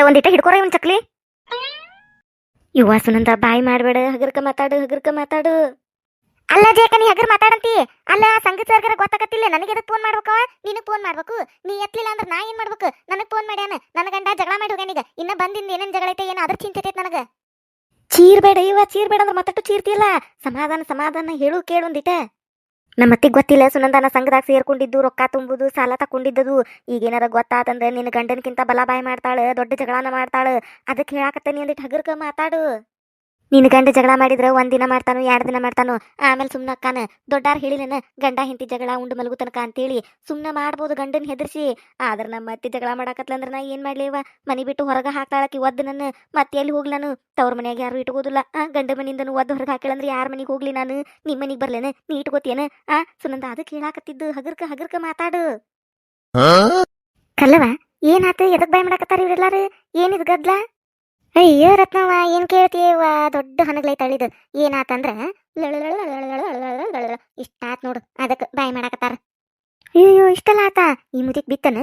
ಅಲ್ಲ ಒಂದಿಟ ಹಿಡ್ಕೊರ ಇವನ್ ಚಕ್ಲಿ. ಯುವ ಸುನಂದ ಬಾಯಿ ಮಾಡ್ಬೇಡ, ಹಗರ್ಕ ಮಾತಾಡು ಹಗರ್ಕ ಮಾತಾಡು. ಅಲ್ಲ ಜೇಕ ನೀ ಹಗರ್ ಮಾತಾಡಂತಿ? ಅಲ್ಲ ಸಂಗೀತ ಸರ್ಗರ ಗೊತ್ತಾಗತ್ತಿಲ್ಲ ನನಗೆ ಎದಕ್ ಫೋನ್ ಮಾಡ್ಬೇಕವ ನೀನು ಫೋನ್ ಮಾಡ್ಬೇಕು? ನೀ ಎತ್ತಲಿಲ್ಲ ಅಂದ್ರೆ ನಾ ಏನ್ ಮಾಡ್ಬೇಕು? ನನಗೆ ಫೋನ್ ಮಾಡ್ಯಾನ? ನನ್ನ ಗಂಡ ಜಗಳ ಮಾಡಿ ಹೋಗ್ಯಾನೀಗ ಇನ್ನ ಬಂದಿಂದ ಏನೇನ್ ಜಗಳ ಐತೆ, ಏನೋ ಅದ್ರ ಚಿಂತೆ ಐತೆ ನನಗ. ಚೀರ್ಬೇಡ ಇವ ಚೀರ್ಬೇಡ ಅಂದ್ರೆ ಮತ್ತಟ್ಟು ಚೀರ್ತಿಲ್ಲ ಸಮಾಧಾನ ಸಮಾಧಾನ ಹೇಳು, ಕೇಳು ಒಂದಿಟ ನಮ್ಮ ಅತ್ತಿಗೆ ಗೊತ್ತಿಲ್ಲ, ಸುನಂದನ ಸಂಘದಾಗ ಸೇರ್ಕೊಂಡಿದ್ದು, ರೊಕ್ಕ ತುಂಬುದು, ಸಾಲ ತಕೊಂಡಿದ್ದದು ಈಗೇನಾರ ಗೊತ್ತಾತಂದ್ರೆ ನಿನ್ನ ಗಂಡನಕ್ಕಿಂತ ಬಲ ಬಾಯಿ ಮಾಡ್ತಾಳ, ದೊಡ್ಡ ಜಗಳನ ಮಾಡ್ತಾಳೆ. ಅದಕ್ಕೆ ಹೇಳಾಕತ್ತಾನಿ ಅಂದಿಟ್ಟು ಹಗರ್ಕ ಮಾತಾಡು. ನಿನ್ನ ಗಂಡ ಜಗಳ ಮಾಡಿದ್ರೆ ಒಂದಿನ ಮಾಡ್ತಾನು ಎರಡು ದಿನ ಮಾಡ್ತಾನು ಆಮೇಲೆ ಸುಮ್ಮನೆ ಕಾನ ದೊಡ್ಡಾರ್ ಹೇಳಿನ ಗಂಡ ಹಿಂತಿ ಜಗಳ ಉಂಡು ಮಲಗು ತನಕ ಅಂತೇಳಿ ಸುಮ್ಮನೆ ಮಾಡ್ಬೋದು ಗಂಡನ್ ಹೆದರ್ಸಿ. ಆದ್ರೆ ನಮ್ಮ ಅತ್ತಿ ಜಗಳ ಮಾಡಾಕತ್ಲಂದ್ರ ನಾ ಏನ್ ಮಾಡ್ಲಿವ ಮನಿ ಬಿಟ್ಟು ಹೊರಗೆ ಹಾಕ್ತಾಳಕಿ ಒದ್ದು ನನ್ನ ಮತ್ತೆ ಎಲ್ಲಿ ಹೋಗ್ಲಿ ನಾನು? ತವ್ರ ಮನೆಯಾಗ ಯಾರು ಇಟ್ಕೋದಿಲ್ಲ. ಆ ಗಂಡ ಮನಿಂದನು ಒದ್ದು ಹೊರಗೆ ಹಾಕಿಳಂದ್ರೆ ಯಾರ ಮನೆಗೆ ಹೋಗ್ಲಿ ನಾನು? ನಿಮ್ಮ ಮನೆಗೆ ಬರ್ಲೇನ? ನೀ ಇಟ್ಕೋತಿಯೇನ? ಆ ಸುನಂದ ಅದಕ್ಕೆ ಹೇಳಾಕತ್ತಿದ್ದು ಹಗರ್ಕ ಹಗರ್ಕ ಮಾತಾಡು. ಕಲ್ಲವ ಏನಾತ ಎದಕ್ ಬಾಯ್ ಮಾಡಾಕತ್ತಾರ ಇವ್ರೆಲ್ಲಾರು? ಏನಿದ್ ಗದ್ಲ? ಅಯ್ಯೋ ರತ್ನವ್ವ, ಏನ್ ಕೇಳ್ತೀವ ದೊಡ್ಡ ಹನಗ್ಲೈತ ಅಳಿದು ಏನಾತಂದ್ರ ಇಷ್ಟಾತ್ ನೋಡು ಅದಕ್ಕೆ ಬಾಯ್ ಮಾಡಾಕತ್ತಾರ ಅಯ್ಯೋ ಇಷ್ಟಲ್ಲ ಆತ ಈ ಮುದಿಕ್ ಬಿತ್ತನ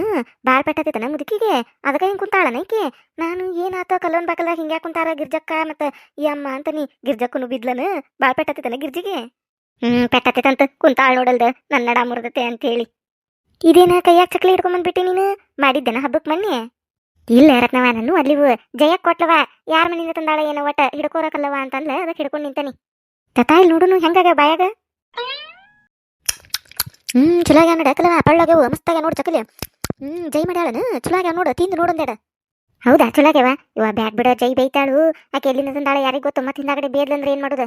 ಬಾಳ್ ಪೆಟ್ಟತನ ಮುದುಕಿಗೆ ಅದಕ್ಕ ಹಿಂಗ್ ಕುಂತಾಳನ ಐಕೆ ನಾನು ಏನಾತ ಕಲ್ಲೋನ್ ಬಾಕಲ ಹಿಂಗ ಕುಂತಾರ ಗಿರ್ಜಕ್ಕ ಮತ್ತ ಈ ಅಮ್ಮ ಅಂತ ನೀ ಗಿರ್ಜಕ್ಕನು ಬಿದ್ಲನ ಬಾಳ್ ಪೆಟ್ಟತನ ಗಿರ್ಜಿಗೆ ಹ್ಮ್ ಪೆಟ್ಟತಿತಂತ ಕುಂತಾಳ್ ನೋಡಲ್ದ ನನ್ನಡ ಮುರಿದತೆ ಅಂತ ಹೇಳಿ ಇದೇನ ಕೈಯಾಗ ಚಕ್ಲಿ ಹಿಡ್ಕೊಂಬಂದ್ಬಿಟ್ಟಿ ನೀನು ಮಾಡಿದ್ದೇನ ಹಬ್ಬಕ್ ಮೊನ್ನೆ ಇಲ್ಲ ರತ್ನವ ನಾನು ಅಲ್ಲಿವು ಜಯ ಕೊಟ್ಲವ. ಯಾರ ಮನೆಯಿಂದ ತಂದಾಳ ಏನೋ ಒಟ್ಟ ಹಿಡ್ಕೋರಕಲ್ಲವ ಅಂತಂದ್ಲ, ಅದಕ್ಕೆ ಹಿಡ್ಕೊಂಡ್ ನಿಂತಾನಿ. ತತಾ, ಇಲ್ಲಿ ನೋಡುನು ಹೆಂಗಾಗ ಬಾಯಾಗ? ಹ್ಮ್, ಚಲೋ ಆಗ್ಯಾವ ನೋಡ ಕಲವ ಪಳ್ಳಾಗ್ಯಾವ ಮಸ್ತಾಗ ನೋಡು ಚಕಲಿ. ಹ್ಮ್, ಜೈ ಮಾಡ್ಯಾಳನ, ಚಲೋ ಆಗ್ಯಾವ ನೋಡು, ತಿಂದು ನೋಡೊಂದೇಡ ಹೌದಾ, ಚಲೋ ಆಗ್ಯಾವ? ಇವ ಬ್ಯಾಡ್ ಬಿಡ ಜೈ ಬೈತಾಳು, ಆಕೆ ಎಲ್ಲಿಂದ ತಂದಾಳ, ಯಾರಿಗ್ ಗೊತ್ತು, ಮತ್ತೆ ಹಿಂದಾಗಡೆ ಬೇದ್ಲಂದ್ರೆ ಏನ್ ಮಾಡುದ?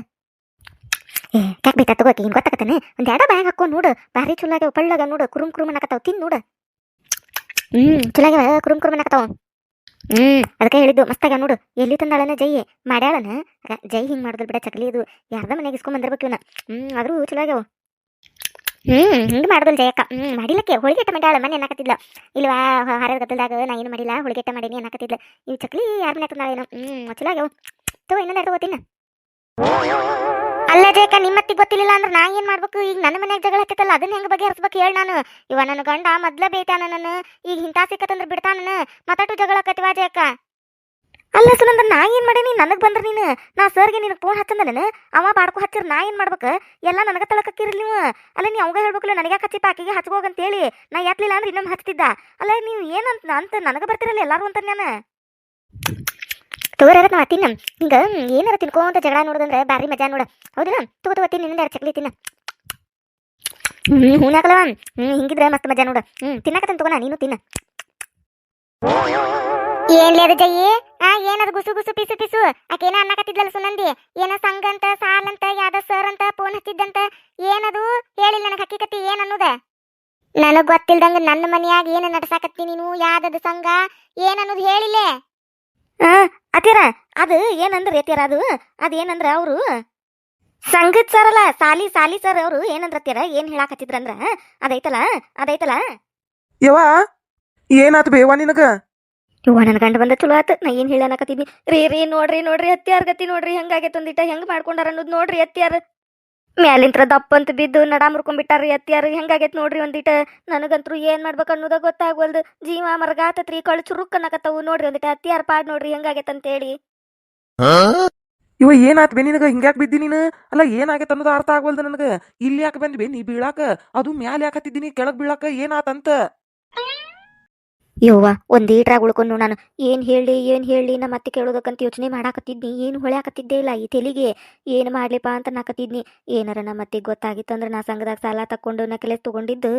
ಏ ಕ್ಯಾಕ್ ಬೈತಾ ತಗೋಕೆ, ಹಿಂಗ್ ಗೊತ್ತಾಗತ್ತಾನೆ ಒಂದ್ ಎರಡ ಬ್ಯಾಗ್ ಹಾಕೋ ನೋಡು, ಭಾರಿ ಚಲೋ ಆಗ್ಯಾವ ಪಳ್ಳಾಗ ನೋಡು, ಕುರುಮ್ ಕುರುಮ್ ಅನ್ನಕತ್ತಾವ, ತಿಂದು ನೋಡು. ಹ್ಮ್, ಚಲೋ ಆಗ್ಯಾವ, ಕುರುಮ್ ಕುರುಮ್ ಹ್ಮ್ ಅದಕ್ಕೆ ಹೇಳಿದ್ದು, ಮಸ್ತಾಗ ನೋಡು. ಎಲ್ಲಿ ತಂದಾಳನ ಜೈ? ಮಾಡ್ಯಾಳನ? ಜೈ ಹಿಂಗ್ ಮಾಡಿದ್ರು ಬಿಡ ಚಕ್ಲಿ ಇದು. ಯಾರ್ದ ಮನೆಗೆ ಇಸ್ಕೊಂಡ್ ಬಂದಿರ್ಬೇಕು ಇವನ? ಹ್ಮ್, ಆದ್ರೂ ಚಲೋ ಆಗ್ಯಾವ. ಹ್ಮ್, ಹಿಂಗ್ ಮಾಡ್ದಲ್ ಜಯಕ್ಕ ಹ್ಮ್ ಮಾಡಿಲ್ಲಕ್ಕೆ ಹೋಳಿಗೆಟ್ಟ ಮಾಡ್ಯಾಳ ಮನೆ ಅನ್ನಕತ್ತಿದ್ಲ. ಇಲ್ವಾ ಹಾರದ ಗದ್ದಲ್ದಾಗ ನಾ ಏನು ಮಾಡಿಲ್ಲ ಹೋಳಿಗೆಟ್ಟ ಮಾಡೀನಿ ಅನ್ನಕತ್ತಿದ್ಲ. ಇವ್ ಚಕ್ಲಿ ಯಾರ ಮನೆ ತಂದಾಳ ಏನೋ ಹ್ಮ್, ಚಲೋ ಆಗ್ಯಾವ. ತೋ ಇನ್ನೊಂದು ಎರಡು ಗೊತ್ತಿನ ಅಲ್ಲ ಜೇಕ ನಿಮ್ಮತ್ತಿ ಗೊತ್ತಿಲ್ಲ ಅಂದ್ರೆ ನಾ ಏನು ಮಾಡ್ಬೇಕು? ಈಗ ನನ್ನ ಮನ್ಯಾಗ ಜಗಳ ಹತ್ತೈತಲ್ಲ ಅದನ್ನ ಹೆಂಗ್ ಬಗೆಹರಿಸ್ಬೇಕು ಹೇಳಿ ನಾನು. ಇವ ನನ್ನ ಗಂಡ ಮೊದ್ಲ ಬೇಯ್ತಾನ ನನ್ನ ಈಗ ಇಂಥ ಸಿಕ್ಕತ್ತಂದ್ರೆ ಬಿಡ್ತಾನ ಮತ್ತಟು ಜಗಳ ಕತಿವ ಅಕ್ಕ ಅಲ್ಲ ಸುನಂದ್ರ ನಾ ಏನು ಮಾಡೇನಿ ನನಗೆ ಬಂದ್ರ ನೀನು. ನಾ ಸರ್ಗೆ ನಿನಗೆ ಫೋನ್ ಹಚ್ಚಂದಲೇನ ಅವ ಬಾಡ್ಕೊ ಹಚ್ಚಿರ್, ನಾ ಏನು ಮಾಡ್ಬೇಕು? ಎಲ್ಲ ನನಗೆ ತಳಕಕ್ಕಿರ್ಲಿ ನೀವು. ಅಲ್ಲ ನೀ ಅವಾಗ ಹೇಳ್ಬೇಕಲ್ಲ, ನನಗೆ ಹಚ್ಚಿಪ್ಪ ಆಕಿಗೆ ಹಚ್ಕೋಗಂತೇಳಿ ನಾ ಎತ್ತಲಿಲ್ಲ ಅಂದ್ರೆ ಇನ್ನೊಮ್ಮೆ ಹಚ್ತಿದ್ದ. ಅಲ್ಲ ನೀವು ಏನಂತ ಅಂತ ನನಗೆ ಬರ್ತಿರಲ್ಲ ಎಲ್ಲಾರು ಅಂತ ನಾನು ತಗೋರ ನಾ ತಿನ್ನ ಹಿಂಗ ಏನಾರ ತಿನ್ಕೊಂತ ಜಗಳ ನೋಡೋದಂದ್ರೆ ಬಾರಿ ಮಜಾ ನೋಡ. ಹೌದಿಲ್ಲ? ತಗೋ ತಗೋ ತಿನ್ನ ಇನ್ನೊಂದು ಚಕ್ಲಿ ತಿನ್ನ. ಹ್ಮ್ ಹೂನಾಕಲವ ಹ್ಮ್, ಹಿಂಗಿದ್ರೆ ಮಸ್ತ್ ಮಜಾ ನೋಡ. ಹ್ಮ್ ತಿನ್ನಕತ್ತಂತ ತಗೋಣ ನೀನು ತಿನ್ನ. ಏನ್ಲೇ ಅದು ಜಯಿ ಆ, ಏನದು ಗುಸು ಗುಸು ಪಿಸು ಪಿಸು? ಆಕೇನ ಅನ್ನಕತ್ತಿದ್ಲಲ್ಲ ಸುನಂದಿ? ಏನ ಸಂಘ ಅಂತ ಸಾಲ್ ಅಂತ ಯಾವ್ದ ಸರ್ ಅಂತ ಫೋನ್ ಹಚ್ಚಿದ್ದಂತ? ಏನದು? ಹೇಳಿಲ್ಲ ನನಗೆ ಹಕ್ಕಿಕತ್ತಿ ಏನ್ ಅನ್ನೋದ? ನನಗ್ ಗೊತ್ತಿಲ್ದಂಗ ನನ್ನ ಮನೆಯಾಗ ಏನ ನಡ್ಸಾಕತ್ತಿ ನೀನು? ಯಾವ್ದದ ಸಂಘ? ಏನನ್ನೋದು ಹೇಳಿಲ್ಲೇ? ಅತ್ತೀರ ಅದು ಏನಂದ್ರ ಅತ್ತೀರ ಅದು? ಅದೇನಂದ್ರ ಅವರು? ಸಂಗತ್ ಸರ್ ಅಲ್ಲ ಸಾಲಿ ಸಾಲಿ ಸರ್ ಅವರು ಏನಂದ್ರ ಅತ್ತೀರ ಏನ್ ಹೇಳಾಕತ್ತಿದ್ರಂದ್ರ ಅದೈತಲ್ಲ ಅದೈತಲ್ಲ ಯವಾ ಏನಾತ್ ಬೇವಾ ನಿನಗ? ಇವ ನನ್ ಗಂಡ ಬಂದ ಚಲೋ ಆತ. ನಾ ಏನ್ ಹೇಳಾಕತ್ತಿದ್ನಿ ರೀ ರೀ ನೋಡ್ರಿ ನೋಡ್ರಿ ಅತ್ಯಾರ ಗತಿ ನೋಡ್ರಿ ಹೆಂಗಾಗೈತೆ ಒಂದಿಟ ಹೆಂಗ್ ಮಾಡ್ಕೊಂಡಾರ ಅನ್ನೋದು ನೋಡ್ರಿ ಅತ್ಯಾರ ಮ್ಯಾಲಿಂತ್ರ ದಪ್ಪ ಅಂತ ಬಿದ್ದು ನಡ ಮುರ್ಕೊಂಡ್ಬಿಟ್ಟಾರ್ರಿ ಅತ್ತಿಯಾರು. ಹೆಂಗಾಗೈತೆ ನೋಡ್ರಿ ಒಂದಿಟ? ನನಗಂತ್ರು ಏನ್ ಮಾಡ್ಬೇಕು ಅನ್ನೋದ ಗೊತ್ತಾಗ್ವಲ್ದು. ಜೀವ ಮರಗಾತತ್ರಿ ಕಳು ಚುರುಕ್ ಅನ್ನಕತ್ತವು ನೋಡ್ರಿ ಒಂದಿಟ. ಅತ್ತಿಯಾರ ಪಾಡ್ ನೋಡ್ರಿ ಹೆಂಗಾಗೈತೆ ಅಂತೇಳಿ. ಇವ ಏನಾತ್ ಬೇ ನಿನಗ? ಹಿಂಗ್ಯಾಕ್ ಬಿದ್ದಿ ನೀನು? ಅಲ್ಲ ಏನಾಗೈತೆ ಅನ್ನೋದು ಅರ್ಥ ಆಗ್ವಲ್ದು ನನಗ. ಇಲ್ಲಿ ಯಾಕೆ ಬಂದ್ವಿ? ನೀ ಬೀಳಾಕ. ಅದು ಮ್ಯಾಲ ಯಾಕತ್ತಿದ್ದೀನಿ ಕೆಳಗ್ ಬೀಳಾಕ ಏನಾತಂತ? ಯವ್ವ, ಒಂದ್ ಈಟ್ರಾಗ ಉಳ್ಕೊಂಡು ನಾನು ಏನ್ ಹೇಳಿ ಏನ್ ಹೇಳಿ ನಮ್ಮ ಅತ್ತೆ ಕೇಳೋದಕ್ಕಂತ ಯೋಚನೆ ಮಾಡಾಕತ್ತಿದ್ನಿ. ಏನು ಹೊಳ್ಯಾಕತ್ತಿದ್ದೇ ಇಲ್ಲ ಈ ತೆಲಿಗೆ. ಏನ್ ಮಾಡ್ಲಿಪ್ಪ ಅಂತ ನಾಕತ್ತಿದ್ನಿ ಏನಾರ ನಮ್ಮ ಗೊತ್ತಾಗಿತ್ತು ಅಂದ್ರೆ ನಾ ಸಂಘದಾಗ ಸಾಲ ತಕೊಂಡು ನಕಲೇಸ್ ತಗೊಂಡಿದ್ದು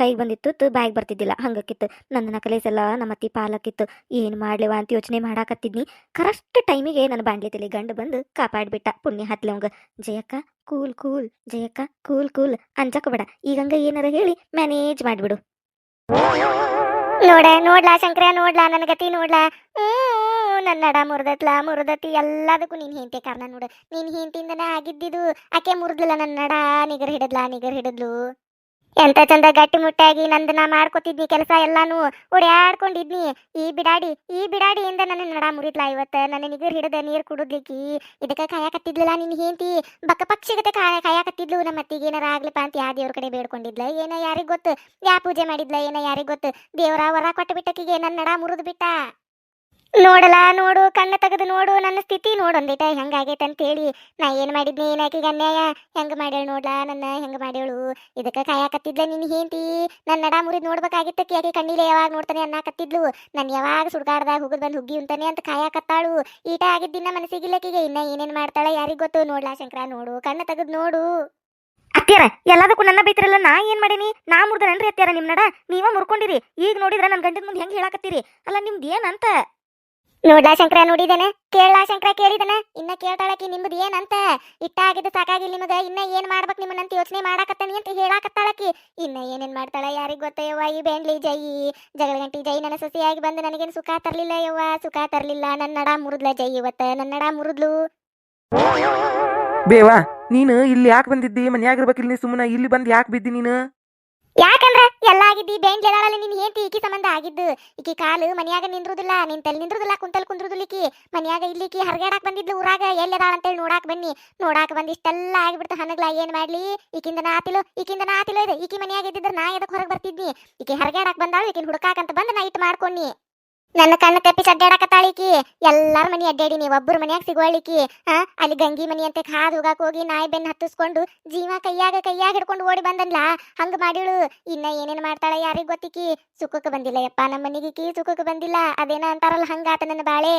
ಕೈಗೆ ಬಂದಿತ್ತು ಬ್ಯಾಗ್ ಬರ್ತಿದ್ದಿಲ್ಲ. ಹಂಗಕ್ಕಿತ್ತು ನನ್ನ ನಕಲೇಸೆಲ್ಲ ನಮ್ಮ ಅತ್ತಿ ಪಾಲಕ್ಕಿತ್ತು. ಏನ್ ಮಾಡ್ಲಿವ ಅಂತ ಯೋಚನೆ ಮಾಡಾಕತ್ತಿದ್ನಿ. ಕರೆಕ್ಟ್ ಟೈಮಿಗೆ ನನ್ನ ಬಾಂಡ್ಲಿ ತಲೆ ಗಂಡು ಬಂದು ಕಾಪಾಡ್ಬಿಟ್ಟ. ಪುಣ್ಯ ಹತ್ಲಿ ಅವಂಗ. ಜಯಕ್ಕ, ಕೂಲ್ ಕೂಲ್. ಜಯಕ್ಕ, ಕೂಲ್ ಕೂಲ್. ಅಂಜಕ ಬೇಡ. ಈಗಂಗ ಏನಾರ ಹೇಳಿ ಮ್ಯಾನೇಜ್ ಮಾಡ್ಬಿಡು. ನೋಡ, ನೋಡ್ಲಾ ಶಂಕರ, ನೋಡ್ಲಾ ನನ್ನ ಗತಿ ನೋಡ್ಲಾ? ನನ್ನ ನಡ ಮುರ್ದತ್ಲಾ, ಮುರ್ದತಿ ಎಲ್ಲದಕ್ಕೂ ನೀನ್ ಹಿಂತೆ ಕಾರಣ ನೋಡು. ನೀನ್ ಹೆಂಡತಿಯಿಂದನೇ ಆಗಿದ್ದಿದು, ಆಕೆ ಮುರಿದ್ಲ ನನ್ನ ನಡ, ನಿಗರ್ ಹಿಡಿದ್ಲಾ, ನಿಗರ್ ಹಿಡಿದ್ಲು? ಎಂತ ಚಂದ ಗಟ್ಟಿ ಮುಟ್ಟಾಗಿ ನಂದು ನಾ ಮಾಡ್ಕೊತಿದ್ನಿ ಕೆಲಸ ಎಲ್ಲಾನು ಓಡ್ಯಾಡ್ಕೊಂಡಿದ್ನಿ. ಈ ಬಿಡಾಡಿ, ಈ ಬಿಡಾಡಿಯಿಂದ ನನ್ನ ನಡ ಮುರಿದ್ಲಾ ಇವತ್ತ? ನನ್ನ ನಿಗರ್ ಹಿಡಿದ ನೀರ್ ಕುಡುದ್ಲಿಕ್ಕಿ? ಇದಕ್ಕ ಕಾಯಕತ್ತಿದ್ಲಲ್ಲ ನಿನ್ ಹೇಂತಿ ಬಕ್ಕ ಪಕ್ಷಿಗತೆ ಕಾಯ ಕಾಯಕತ್ತಿದ್ಲು ನಮ್ಮ ಅತ್ತಿಗೆ ಏನಾರ ಆಗ್ಲಿಪ್ಪ ಅಂತ ಯಾ ದೇವ್ರ ಕಡೆ ಬೇಡ್ಕೊಂಡಿದ್ಲ? ಏನ ಯಾರಿಗ್ ಗೊತ್ತು? ಯಾ ಪೂಜೆ ಮಾಡಿದ್ಲ? ಏನ ಯಾರಿಗ್ ಗೊತ್ತು? ದೇವರ ವರ ಕೊಟ್ಟ ಬಿಟ್ಟಕ್ಕಿಗೆ ನನ್ನ ನಡ ಮುರಿದು ಬಿಟ್ಟ ನೋಡಲ್ಲ ನೋಡು, ಕಣ್ಣ ತೆಗೆದು ನೋಡು, ನನ್ನ ಸ್ಥಿತಿ ನೋಡು ಹೆಂಗಾಗೈತೆ ಅಂತ ಹೇಳಿ ನಾ ಏನು ಮಾಡಿದ್ನಿ? ಏನಾಕಿಗೆ ಅನ್ಯಾಯ? ಹೆಂಗ್ ಮಾಡ್ಯಾಳ ನೋಡ್ಲಾ ನನ್ನ? ಹೆಂಗ್ ಮಾಡ್ಯಾಳು? ಇದಕ್ಕೆ ಕಾಯಕತ್ತಿದ್ಲ ನಿನ್ನ ಹೇಂತಿ ನನ್ನ ನಡ ಮುರಿದ್ ನೋಡ್ಬೇಕಾಗಿತ್ತಕ್ಕೆ ಆಕೆ ಕಣ್ಣಿಲೆ ಯಾವಾಗ ನೋಡ್ತಾನೆ ಅನ್ನಕತ್ತಿದ್ಲು. ನಾನು ಯಾವಾಗ ಸುಡ್ಗಾಡ್ದಾಗ ಹುಗುದ್ ಬಂದು ಹುಗ್ಗಿ ಉಂತಾನೆ ಅಂತ ಕಾಯಕತ್ತಾಳು. ಈಟ ಆಗಿದ್ದಿನ ಮನಸ್ಸಿಗಿಲ್ಲಕಿಗೆ ಇನ್ನ ಏನೇನ್ ಮಾಡ್ತಾಳೆ ಯಾರಿಗ್ ಗೊತ್ತು? ನೋಡ್ಲಾ ಶಂಕರ, ನೋಡು, ಕಣ್ಣ ತೆಗೆದು ನೋಡು. ಅತ್ಯಾರ ಎಲ್ಲದಕ್ಕೂ ನನ್ನ ಬೈತಿರಲ್ಲ, ನಾ ಏನ್ ಮಾಡೀನಿ? ನಾ ಮುರ್ದನನ್ರಿ ಅತ್ಯಾರ ನಿಮ್ ನಡ. ನೀವ ಮುರ್ಕೊಂಡಿರಿ. ಈಗ ನೋಡಿದ್ರ ನನ್ನ ಗಂಡನ ಮುಂದೆ ಹೆಂಗ್ ಹೇಳಾಕತ್ತೀರಿ? ಅಲ್ಲ, ನಿಮ್ದು ಏನಂತ? ನೋಡ್ಲಾ ಶಂಕರ ನೋಡಿದನ ಕೇಳಲಾ ಶಂಕರ ಕೇಳಿದನ ಇನ್ನ ಕೇಳ್ತಾಳಕಿ, ನಿಮ್ದು ಏನಂತ? ಇಟ್ಟ ಆಗಿದ್ದು ಸಾಕಾಗಿಲ್ಲ ನಿಮಗ. ಇನ್ನ ಏನ್ ಮಾಡ್ಬೇಕು ನಿಮ್ಮನ್ನಂತ ಯೋಚನೆ ಮಾಡಾಕತ್ತಾನಿ ಅಂತ ಹೇಳಾಕತ್ತಾಳಕಿ. ಇನ್ನ ಏನೇನ್ ಮಾಡ್ತಾಳ ಯಾರಿಗ ಗೊತ್ತ ಯವ್ವ ಈ ಬೆಂಡ್ಲಿ ಜೈ ಜಗಳ ಗಂಟಿ ಜೈ, ನನ್ನ ಸೊಸೆಯಾಗಿ ಬಂದು ನನಗೇನು ಸುಖ ತರ್ಲಿಲ್ಲ ಯವ್ವ ಸುಖ ತರ್ಲಿಲ್ಲ. ನನ್ನ ನಡ ಮುರುದ್ಲ ಜೈ ಇವತ್ತ. ನನ್ನ ನಡ ಮುರುದ್ಲು. ಬೇವಾ, ನೀನು ಇಲ್ಲಿ ಯಾಕೆ ಬಂದಿದ್ದಿ? ಮನ್ಯಾಗಿರ್ಬೇಕಿಲ್ಲ ನೀ ಸುಮ್ಮನೆ ಇಲ್ಲಿ ಬಂದು ಯಾಕೆ ಬಿದ್ದಿ ನೀನು? ಯಾಕಂದ್ರ ಎಲ್ಲ ಆಗಿದ್ದಿ ಬೆಂಡ್ ಎದಾಳಲ್ಲ ನಿನ್ ಏಂತಿ ಈಕಿ ಸಂಬಂಧ ಆಗಿದ್ದು. ಈಕಿ ಕಾಲು ಮನ್ಯಾಗ ನಿಂದ್ರುದಿಲ್ಲ ನಿಂತಲ್ಲಿ ನಿಂದ್ರುದಿಲ್ಲ, ಕುಂತಲ್ ಕುಂದ್ರುದಿಲ್ಲ ಇಕಿ ಮನ್ಯಾಗ ಇಲ್ಲಿಕಿ ಹರ್ಗಾಡಕ್ ಬಂದಿದ್ಲು ಊರಾಗ ಅಂತ ಅಂತೇಳಿ ನೋಡಾಕ್ ಬನ್ನಿ. ನೋಡಾಕ್ ಬಂದ್ ಇಷ್ಟೆಲ್ಲ ಆಗಿಬಿಡ್ತು ಹನಗ್ಲ ಏನ್ ಮಾಡ್ಲಿ? ಈಕಿಂದ ನಾತಿಲು ಈಕಿಂದ ನಾತಿಲು ಇದೆ. ಈಕಿ ಮನ್ಯಾಗ ಇದ್ದಿದ್ರ ನಾ ಎದಕ್ ಹೊರಗೆ ಬರ್ತಿದ್ನಿ? ಈಕಿ ಹರ್ಗಾಡಕ್ ಬಂದಾಳು, ಈಕಿನ ಹುಡುಕಾಕಂತ ಬಂದ್ ನಾ ಇಟ್ಟು ಮಾಡ್ಕೊನಿ ನನ್ನ ಕಣ್ಣು ತಪ್ಪಿಸಿ ಅಡ್ಡಾಡಕತ್ತಾಳಿಕಿ ಎಲ್ಲಾರ ಮನೆ ಅಡ್ಡಾಡಿ, ನೀವು ಒಬ್ಬರ ಮನ್ಯಾಗ ಸಿಗೋಳಿಕಿ. ಆ, ಅಲ್ಲಿ ಗಂಗಿ ಮನಿ ಅಂತ ಕಾದ್ ಹೋಗಾಕ ಹೋಗಿ ನಾಯಿ ಬೆನ್ನ ಹತ್ತಿಸ್ಕೊಂಡು ಜೀವ ಕೈಯಾಗ ಕೈಯಾಗ ಹಿಡ್ಕೊಂಡು ಓಡಿ ಬಂದನ್ಲ. ಹಂಗ ಮಾಡಿಳು. ಇನ್ನ ಏನೇನ್ ಮಾಡ್ತಾಳ ಯಾರಿಗ್ ಗೊತ್ತಿಕಿ? ಸುಖಕ್ಕೆ ಬಂದಿಲ್ಲ ಯಪ್ಪ ನಮ್ಮ ಕಿ ಸುಖಕ್ಕೆ ಬಂದಿಲ್ಲ. ಅದೇನ ಅಂತಾರಲ್ಲ ಹಂಗಾತ ನನ್ನ ಬಾಳೆ.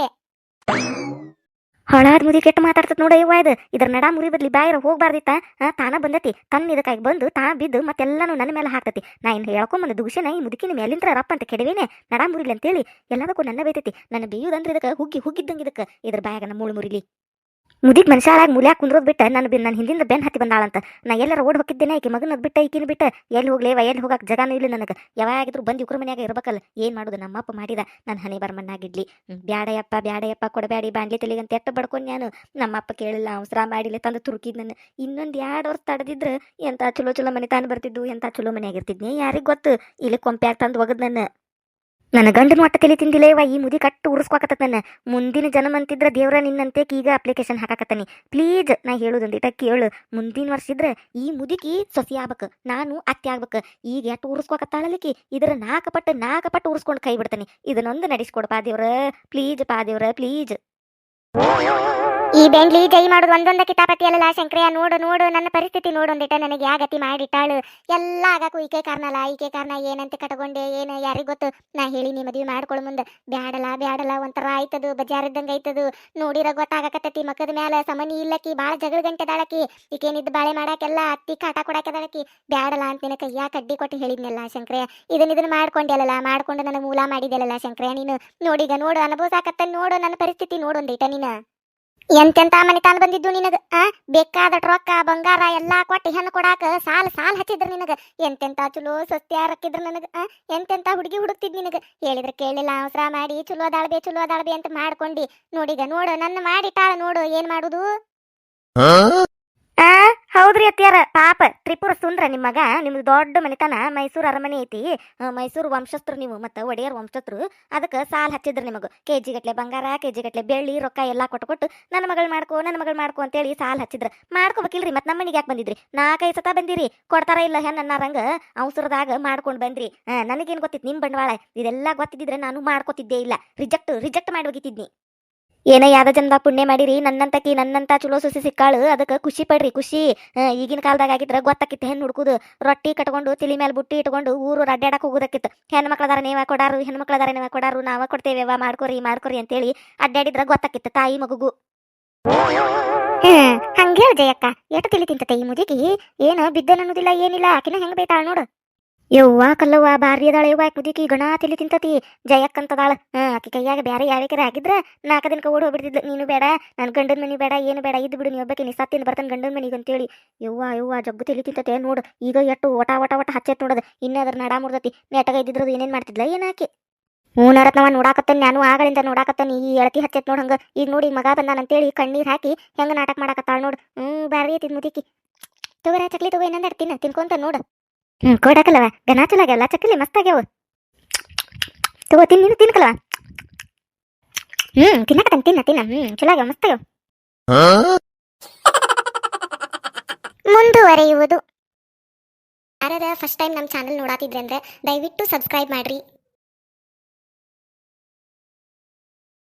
ಹೊಳಾದ್ ಮುದಿ ಕೆಟ್ಟ ಮಾತಾಡ್ತದ ನೋಡ ಇವ ಇದು. ಇದ್ರ ನಡ ಮುರಿ ಬದ್ಲಿ ಬಾಯಿರ ಹೋಗ್ಬಾರ್ದಿತ್ತ. ತಾನ ಬಂದತಿ. ತನ್ನ ಇದಕ್ಕಾಗಿ ಬಂದು ತಾನ ಬಿದ್ದು ಮತ್ತೆಲ್ಲಾನು ನನ್ನ ಮೇಲೆ ಹಾಕ್ತತಿ. ನಾ ಇನ್ನು ಹೇಳ್ಕೊಂಬಂದ ದುಗುಶನ ಈ ಮುದುಕಿನ ಮೇಲಿಂತ್ರ ರಪ್ಪ ಅಂತ ಕೆಡವೇನೆ. ನಡ ಮುರಿಲಿ ಅಂತೇಳಿ ಎಲ್ಲದಕ್ಕೂ ನನ್ನ ಬೈತೈತಿ. ನನ್ನ ಬೇಯುದಂದ್ರೆ ಇದಕ್ಕೆ, ಹುಗ್ಗಿ ಹುಗ್ಗಿದ್ದಂಗೆ ಇದಕ್ಕೆ. ಇದ್ರ ಬಾಯಾಗ ಮುಳು ಮುರಿಲಿ. ಮುದಿಗ್ ಮನುಷ್ಯರಾಗಿ ಮುಲ್ಯಾಗ ಕುಂದ್ರೋದ್ ಬಿಟ್ಟು ನನ್ನ ನನ್ನ ಹಿಂದಿಂದ ಬೆನ್ ಹತ್ತಿ ಬಂದಾಳಂತ. ನಾ ಎಲ್ಲರ ಓಡ್ ಹೋಗಿದ್ದೇನೆ ಈಕೆ ಮಗನದ್ ಬಿಟ್ಟ, ಈಕಿನ ಬಿಟ್ಟ. ಎಲ್ಲಿ ಹೋಗ್ಲೇವ ಎಲ್ಲಿ ಹೋಗಕ್ ಜಗಾನು ಇಲ್ಲ ನನಗೆ. ಯಾವಾಗಿದ್ರು ಬಂದು ಉಕ್ರ ಮನ್ಯಾಗ ಇರ್ಬೇಕಲ್ಲ, ಏನ್ ಮಾಡುದು ನಮ್ಮಪ್ಪ ಮಾಡಿದ. ನನ್ನ ಹನಿ ಬರ್ಮಣ್ಣಾಗಿಡ್ಲಿ ಬ್ಯಾಡಯಪ್ಪ ಬ್ಯಾಡಯಪ್ಪ ಕೊಡಬ್ಯಾಡಿ ಬಾಂಡ್ಲಿ ತಲೆಗಂತ ಎಟ್ಟ ಬಡ್ಕೊಂಡ್ ನಾನು. ನಮ್ಮಪ್ಪ ಕೇಳಿಲ್ಲ, ಅವಸರ ಮಾಡಿಲ್ಲ, ತಂದು ತುರುಕಿದ್ ನನ್ನ ಇನ್ನೊಂದು ಎರಡು ವರ್ಷ ತಡೆದಿದ್ರೆ ಎಂತ ಚಲೋ ಚಲೋ ಮನೆ ತಾನು ಬರ್ತಿದ್ದು ಎಂತ ಚಲೋ ಮನೆಯಾಗಿರ್ತಿದ್ನಿ ಯಾರಿಗೆ ಯಾರಿಗ್ ಗೊತ್ತು? ಇಲ್ಲಿ ಕೊಂಪ್ಯಾಗ ತಂದು ಒಗದ್ ನನ್ನ ನನ್ನ ಗಂಡನ ಒಟ್ಟ ತಲೆ ತಿಂದಿಲ್ಲ ಇವ ಈ ಮುದಿ ಕಟ್ಟು ಉರ್ಸ್ಕೊಕತ್ತ ಮುಂದಿನ ಜನ್ಮ ಅಂತಿದ್ರ ದೇವ್ರ ನಿನ್ನಂತೆ ಈಗ ಅಪ್ಲಿಕೇಶನ್ ಹಾಕಾಕತ್ತಾನಿ. ಪ್ಲೀಸ್ ನಾ ಹೇಳುದಂದಿಟ ಕೇಳು. ಮುಂದಿನ ವರ್ಷ ಇದ್ರ ಈ ಮುದಿಕಿ ಸೊಸಿ ಆಗ್ಬೇಕು, ನಾನು ಅತ್ತೆ ಆಗ್ಬೇಕು. ಈಗ ಎಟ್ಟು ಉರ್ಸ್ಕೊಕತ್ತಾಳಲಿಕ್ಕಿ ಇದ್ರ ನಾಲ್ಕು ಪಟ್ಟು ನಾಲ್ಕು ಪಟ್ಟು ಉರ್ಸ್ಕೊಂಡು ಕೈ ಬಿಡ್ತಾನೆ. ಇದನ್ನೊಂದು ನಡೆಸ್ಕೊಡು ಪಾ ದೇವ್ರ ಪ್ಲೀಸ್ ಪಾ ದೇವ್ರ ಪ್ಲೀಸ್ ಈ ಬೆಂಡ್ಲಿ ಜೈ ಮಾಡೋದು ಒಂದೊಂದ ಕಿತಾಪತಿ ಅಲ್ಲ ಶಂಕರಯ್ಯ ನೋಡು ನೋಡು, ನನ್ನ ಪರಿಸ್ಥಿತಿ ನೋಡೊಂದಿಟ್ಟ ನನಗೆ ಯಾ ಗತಿ ಮಾಡಿಟ್ಟಾಳು. ಎಲ್ಲ ಆಗಕ್ಕೂ ಈಕೆ ಕಾರಣ ಅಲ್ಲ. ಈಕೆ ಕಾರಣ ಏನಂತ ಕಟ್ಕೊಂಡೆ, ಏನು ಯಾರಿಗ್ ಗೊತ್ತು? ನಾ ಹೇಳಿ ನೀ ಮದುವೆ ಮಾಡ್ಕೊಳ್ ಮುಂದೆ. ಬ್ಯಾಡಲ್ಲ ಬ್ಯಾಡಲ್ಲ ಒಂಥರ ಆಯ್ತದು ಇದ್ದಂಗ ಆಯ್ತದು. ನೋಡಿರ ಗೊತ್ತಾಗಕತ್ತತಿ ಮಕ್ಕದ ಮ್ಯಾಲ. ಸಮನಿ ಇಲ್ಲಕಿ ಭಾಳ ಜಗಳ ಗಂಟೆ ದಾಳಕಿ ಈಕೇನಿದ್ದು ಬಾಳೆ ಮಾಡಾಕೆಲ್ಲ ಅತ್ತಿ ಕಾಟ ಕೊಡಾಕದಾಳಕಿ ಬ್ಯಾಡಲ್ಲ ಅಂತ ನಿನ್ನ ಕೈಯ ಕಡ್ಡಿ ಕೊಟ್ಟು ಹೇಳಿದ್ನಲ್ಲ ಶಂಕರಯ್ಯ ಇದನ್ನ ಇದನ್ನ ಮಾಡ್ಕೊಂಡೆಲ್ಲ ಮಾಡ್ಕೊಂಡು ನನಗೆ ಮೂಲ ಮಾಡಿದೆಲ್ಲ ಶಂಕರಯ್ಯ ನೀನು. ನೋಡಿಗ ನೋಡು, ಅನುಭವಿಸಾಕತ್ತ ನೋಡು, ನನ್ನ ಪರಿಸ್ಥಿತಿ ನೋಡು ಒಂದಿಟ ನೀನು. ಎಂತೆಂತ ಮನೆ ತಾನು ಬಂದಿದ್ದು ನಿನಗ ಬೇಕಾದ ರೊಕ್ಕ, ಬಂಗಾರ ಎಲ್ಲಾ ಕೊಟ್ಟು ಹೆಣ್ಣು ಕೊಡಾಕ ಸಾಲ ಸಾಲ ಹಚ್ಚಿದ್ರ ನಿನಗ. ಎಂತೆಂತ ಚಲೋ ಸಸ್ತ್ಯ ರಕ್ಕಿದ್ರ ನನಗ, ಆ? ಎಂತೆಂತ ಹುಡುಗಿ ಹುಡುಕ್ತಿದ್ ನಿನಗ? ಹೇಳಿದ್ರ ಕೇಳಿಲ್ಲ ಅವಸರ ಮಾಡಿ, ಚಲೋ ಅದಾಳ್ಬೆ ಚಲೋ ಅದಾಳ್ಬೆ ಅಂತ ಮಾಡ್ಕೊಂಡಿ. ನೋಡಿಗ ನೋಡು, ನನ್ನ ಮಾಡಿಟ್ಟಾಳ ನೋಡು, ಏನ್ ಮಾಡುದು? ಹೌದ್ರಿ ಅತ್ಯಾರ ಪಾಪ ತ್ರಿಪುರ ಸುಂದ್ರ ನಿಮ್ಮ ಮಗ. ನಿಮ್ದು ದೊಡ್ಡ ಮನೆತನ. ಮೈಸೂರು ಅರಮನೆ ಐತಿ. ಮೈಸೂರು ವಂಶಸ್ಥರು ನೀವು ಮತ್ತೆ ಒಡೆಯರ್ ವಂಶಸ್ಥರು. ಅದಕ್ಕೆ ಸಾಲ ಹಚ್ಚಿದ್ರು ನಿಮಗೆ. ಕೆ ಜಿ ಗಟ್ಲೆ ಬಂಗಾರ ಕೆ ಜಿ ಗಟ್ಲೆ ಬೆಳ್ಳಿ, ರೊಕ್ಕ ಎಲ್ಲ ಕೊಟ್ಟು ಕೊಟ್ಟು ನನ್ನ ಮಗಳು ಮಾಡ್ಕೋ, ನನ್ನ ಮಗಳು ಮಾಡ್ಕೋ ಅಂತೇಳಿ ಸಾಲ ಹಚ್ಚಿದ್ರ. ಮಾಡ್ಕೋಬೇಕಿಲ್ರಿ ಮತ್ತೆ ನಮ್ಮ ಮನೆಗೆ ಯಾಕೆ ಬಂದಿದ್ರಿ? ನಾಲ್ಕೈದು ಸತ ಬಂದಿರಿ. ಕೊಡ್ತಾರ ಇಲ್ಲ ಹೆಣ್ಣು ಅನ್ನಾರಂಗ ಅವಸರದಾಗ ಮಾಡ್ಕೊಂಡು ಬಂದ್ರಿ. ನನಗೇನ್ ಗೊತ್ತಿತ್ತು ನಿಮ್ಮ ಬಂಡವಾಳ? ಇದೆಲ್ಲ ಗೊತ್ತಿದ್ದಿದ್ರೆ ನಾನು ಮಾಡ್ಕೋತಿದ್ದೇ ಇಲ್ಲ. ರಿಜೆಕ್ಟ್ ರಿಜೆಕ್ಟ್ ಮಾಡ್ಬೇಕಿತ್ತಿದ್ನಿ ಏನ ಯಾವ್ದ ಜನ್ಮ ಪುಣ್ಯ ಮಾಡಿರಿ ನನ್ನಂತಕಿ ನನ್ನಂತ ಚಲೋ ಸೊಸಿ ಸಿಕ್ಕಾಳು, ಅದಕ್ಕೆ ಖುಷಿ ಪಡ್ರಿ, ಖುಷಿ. ಈಗಿನ ಕಾಲದಾಗ ಆಗಿದ್ರೆ ಗೊತ್ತಾಕಿತ್ತು ಹೆಣ್ಣು ಹುಡುಕುದು. ರೊಟ್ಟಿ ಕಟ್ಕೊಂಡು, ತಿಳಿ ಮೇಲೆ ಬುಟ್ಟಿ ಇಟ್ಕೊಂಡು, ಊರು ಅಡ್ಡಾಡಕ್ಕೆ ಹೋಗೋದಕ್ಕಿತ್ತು. ಹೆಣ್ಮಕ್ಳದಾರ ನೀವ ಕೊಡಾರು, ಹೆಣ್ಣು ಮಕ್ಕಳದಾರ ನೀವ ಕೊಡಾರು, ನಾವ ವಾ ಮಾಡ್ಕೊರಿ ಮಾಡ್ಕೊರಿ ಅಂತೇಳಿ ಅಡ್ಡಾಡಿದ್ರೆ ಗೊತ್ತಾಕಿತ್ತು ತಾಯಿ ಮಗುಗು. ಹಂಗೇಳ ಜಯಕ್ಕ. ಎಷ್ಟು ತಿಳಿ ತಿಂತತೆ ಈ ಮುದುಕಿ? ಏನು ಬಿದ್ದನ್ ಅನ್ನೋದಿಲ್ಲ, ಏನಿಲ್ಲ, ಆಕಿನ ಹೆಂಗ್ ಬೈತಾಳ ನೋಡು. ಯವ್ವ ಕಲ್ಲವ್ವ ಬಾರಿ ಅದಾಳ ಯವ್ವ, ಕುದಿಕಿ ಗಣ ತಿಳಿ ತಿಂತತಿ. ಜಯಕ್ಕಂತದಾಳ. ಹಾ, ಆಕಿ ಕೈಯಾಗ ಬೇರೆ ಯಾವ್ಯಾಕರ ಆಗಿದ್ರ ನಾಲ್ಕು ದಿನಕ್ಕೆ ಓಡಿ ಹೋಗ್ಬಿಡ್ತಿದ್ಲು. ನೀನು ಬೇಡ ನನ್ನ ಗಂಡನ ಮನಿ ಬೇಡ, ಏನು ಬೇಡ ಇದ್ದು ಬಿಡು, ನೀ ಒಬ್ಬಕ್ಕೆ ನೀ ಸತ್ತಿಂದ ಬರ್ತಾನೆ ಗಂಡನ ಮನೆಗೆ ಅಂತೇಳಿ. ಯವ್ವ ಯವ್ವ, ಜಗ್ಗು ತಿಳಿ ತಿಂತತೆ. ನೋಡು, ಈಗ ಎಟ್ಟು ಒಟ ಒಟ ಒಟ ಹಚ್ಚೈತ್ ನೋಡದ. ಇನ್ನೇ ಅದ್ರ ನಡ ಮುರ್ದತಿ. ನೆಟಗ ಇದ್ದಿದ್ರದು ಏನೇನ್ ಮಾಡ್ತಿದ್ಲ? ಏನಾಕೆ ಹ್ಞೂ ನರತ್ನವ ನೋಡಾಕತ್ತೇನೆ ನಾನು, ಆಗಳಿಂದ ನೋಡಾಕತ್ತೇನೆ. ಈ ಎಳತಿ ಹಚ್ಚೆತ್ ನೋಡ್ ಹಂಗ. ಈಗ ನೋಡಿ, ಮಗ ಬಂದಾನಂತೇಳಿ ಕಣ್ಣೀರ್ ಹಾಕಿ ಹೆಂಗ ನಾಟಕ ಮಾಡಾಕತ್ತಾಳ ನೋಡು. ಹ್ಞೂ ಬ್ಯಾರಿ ಐತಿ ಮುದಿಕಿ ತಗೋರ, ಚಕ್ಲಿ ತಗೋ, ಇನ್ನೊಂದು ತಿನ್ನ, ತಿನ್ಕೊಂತ ನೋಡು. ಹ್ಞೂ ಕೊಡಾಕಲ್ಲವ ಗನ ಚಲಾಗ್ಯಾವಲ್ಲ ಚಕ್ಕಲಿ ಮಸ್ತ್ ಆಗ್ಯಾವ ತಗೋ, ತಿನ್ ನೀನು, ತಿನ್ಕಲ್ವ. ಹ್ಮ್ ತಿನ್ನಕತ್ತಂಗ ತಿನ್ನ ತಿನ್ನ. ಹ್ಮ್ ಚಲೋ ಆಗ್ಯಾವ ಮಸ್ತ್ ಆಗ್ಯಾವ ಮುಂದುವರೆಯುವುದು. ಯಾರದ ಫಸ್ಟ್ ಟೈಮ್ ನಮ್ಮ ಚಾನಲ್ ನೋಡಾತಿದ್ರೆ ಅಂದ್ರೆ ದಯವಿಟ್ಟು ಸಬ್ಸ್ಕ್ರೈಬ್ ಮಾಡ್ರಿ.